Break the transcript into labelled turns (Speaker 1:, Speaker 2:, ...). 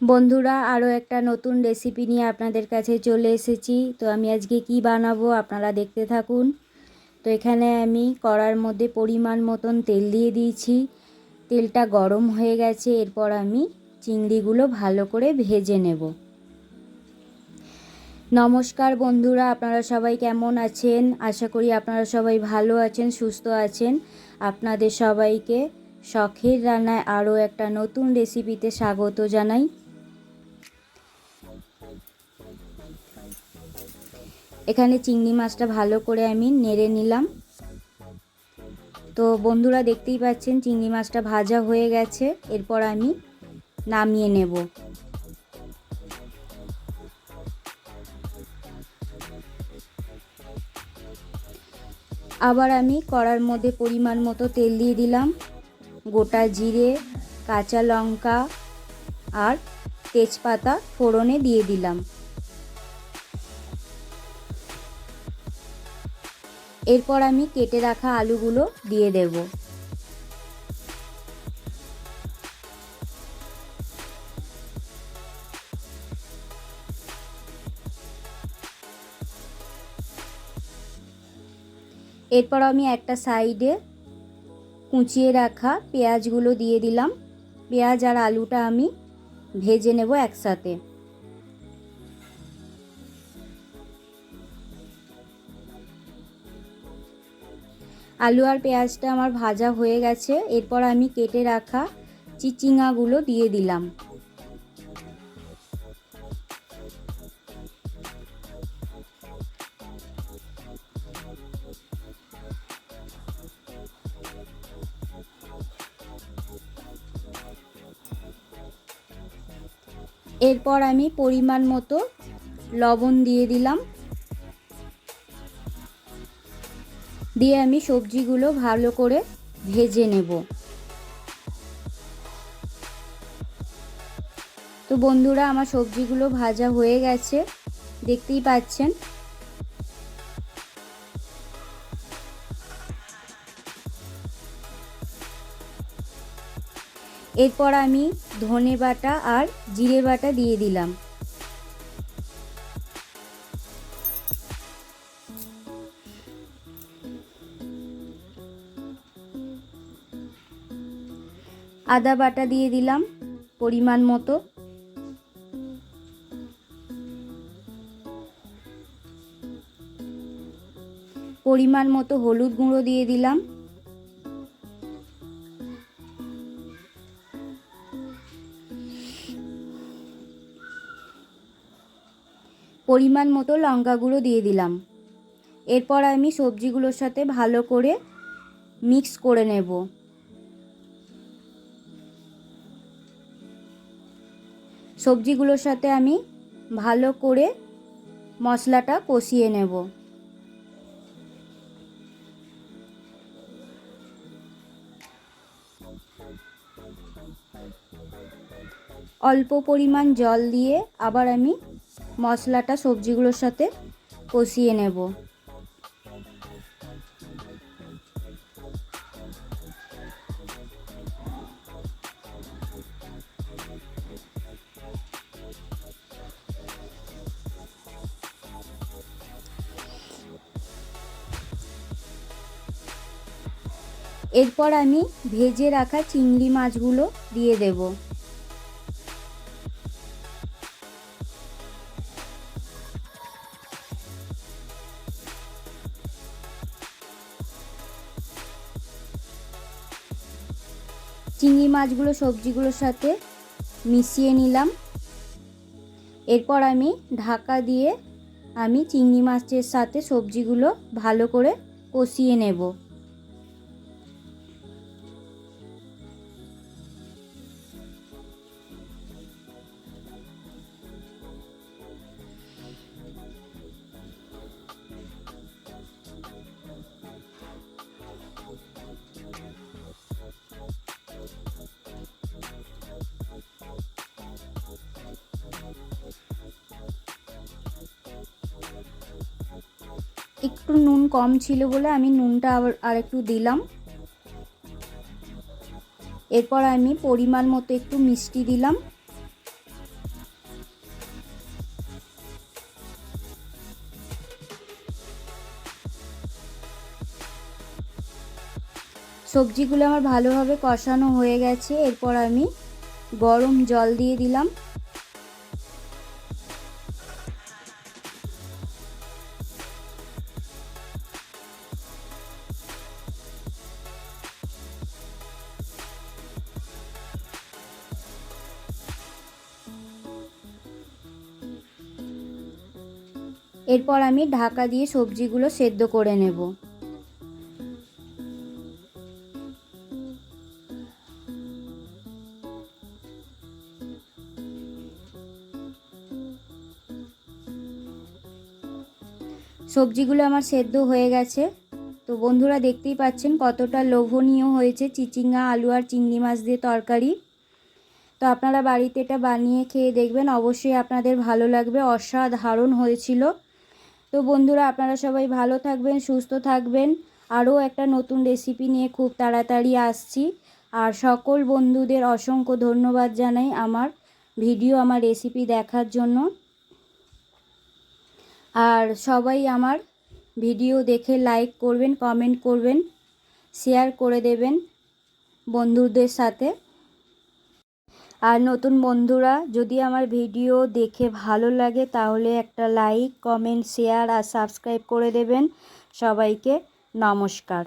Speaker 1: বন্ধুরা আরও একটা নতুন রেসিপি নিয়ে আপনাদের কাছে চলে এসেছি। তো আমি আজকে কি বানাবো আপনারা দেখতে থাকুন। তো এখানে আমি কড়ার মধ্যে পরিমাণ মতন তেল দিয়ে দিয়েছি। তেলটা গরম হয়ে গেছে, এরপর আমি চিংড়িগুলো ভালো করে ভেজে নেব। নমস্কার বন্ধুরা, আপনারা সবাই কেমন আছেন? আশা করি আপনারা সবাই ভালো আছেন, সুস্থ আছেন। আপনাদের সবাইকে শখের রান্নায় আরও একটা নতুন রেসিপিতে স্বাগত জানাই। এখানে চিংড়ি মাছটা ভালো করে আমি নেড়ে নিলাম। তো বন্ধুরা দেখতেই পাচ্ছেন চিংড়ি মাছটা ভাজা হয়ে গেছে। এরপর আমি নামিয়ে নেব। আবার আমি কড়ার মধ্যে পরিমাণ মতো তেল দিয়ে দিলাম। গোটা জিরে, কাঁচা লঙ্কা আর তেজপাতা ফোড়নে দিয়ে দিলাম। এরপর আমি কেটে রাখা আলুগুলো দিয়ে দেব। এরপর আমি একটা সাইডে কুচিয়ে রাখা পেঁয়াজগুলো দিয়ে দিলাম। পেঁয়াজ আর আলুটা আমি ভেজে নেব একসাথে। আলু আর পেঁয়াজটা আমার ভাজা হয়ে গেছে। এরপর আমি কেটে রাখা চিচিঙাগুলো দিয়ে দিলাম। এরপর আমি পরিমাণ মতো লবণ দিয়ে দিলাম। দিয়ে আমি সবজিগুলো ভালো করে ভেজে নেব। তো বন্ধুরা, আমার সবজিগুলো ভাজা হয়ে গেছে। দেখতেই পাচ্ছেন। এরপর আমি ধনে বাটা আর জিরে বাটা দিয়ে দিলাম। আদা বাটা দিয়ে দিলাম পরিমাণ মতো। পরিমাণ মতো হলুদ গুঁড়ো দিয়ে দিলাম। পরিমাণ মতো লঙ্কা গুঁড়ো দিয়ে দিলাম। এরপর আমি সবজিগুলোর সাথে ভালো করে মিক্স করে নেব। সবজিগুলোর সাথে আমি ভালো করে মশলাটা কষিয়ে নেব। অল্প পরিমাণ জল দিয়ে আবার আমি মশলাটা সবজিগুলোর সাথে কষিয়ে নেব। এরপর আমি ভেজে রাখা চিংড়ি মাছগুলো দিয়ে দেব। চিংড়ি মাছগুলো সবজিগুলোর সাথে মিশিয়ে নিলাম। এরপর আমি ঢাকা দিয়ে আমি চিংড়ি মাছের সাথে সবজিগুলো ভালো করে কষিয়ে নেব। একটু নুন কম ছিল বলে আমি নুনটা আবার আর একটু দিলাম। এরপর আমি পরিমাণ মতো একটু মিষ্টি দিলাম। সবজিগুলো আমার ভালোভাবে কষানো হয়ে গেছে। এরপর আমি গরম জল দিয়ে দিলাম। এরপর আমি ঢাকা দিয়ে সবজিগুলো সেদ্ধ করে নেব। সবজিগুলো আমার সেদ্ধ হয়ে গেছে। তো বন্ধুরা দেখতেই পাচ্ছেন কতটা লোভনীয় হয়েছে চিচিঙ্গা, আলু আর চিংড়ি মাছ দিয়ে তরকারি। তো আপনারা বাড়িতে এটা বানিয়ে খেয়ে দেখবেন, অবশ্যই আপনাদের ভালো লাগবে। অসাধারণ হয়েছিল। তো বন্ধুরা, আপনারা সবাই ভালো থাকবেন, সুস্থ থাকবেন। আরও একটা নতুন রেসিপি নিয়ে খুব তাড়াতাড়ি আসছি। আর সকল বন্ধুদের অসংখ্য ধন্যবাদ জানাই আমার ভিডিও, আমার রেসিপি দেখার জন্য। আর সবাই আমার ভিডিও দেখে লাইক করবেন কমেন্ট করবেন শেয়ার করে দেবেন বন্ধুদের সাথে। আর নতুন বন্ধুরা, যদি আমার ভিডিও দেখে ভালো লাগে, তাহলে একটা লাইক কমেন্ট শেয়ার আর সাবস্ক্রাইব করে দেবেন। সবাইকে নমস্কার।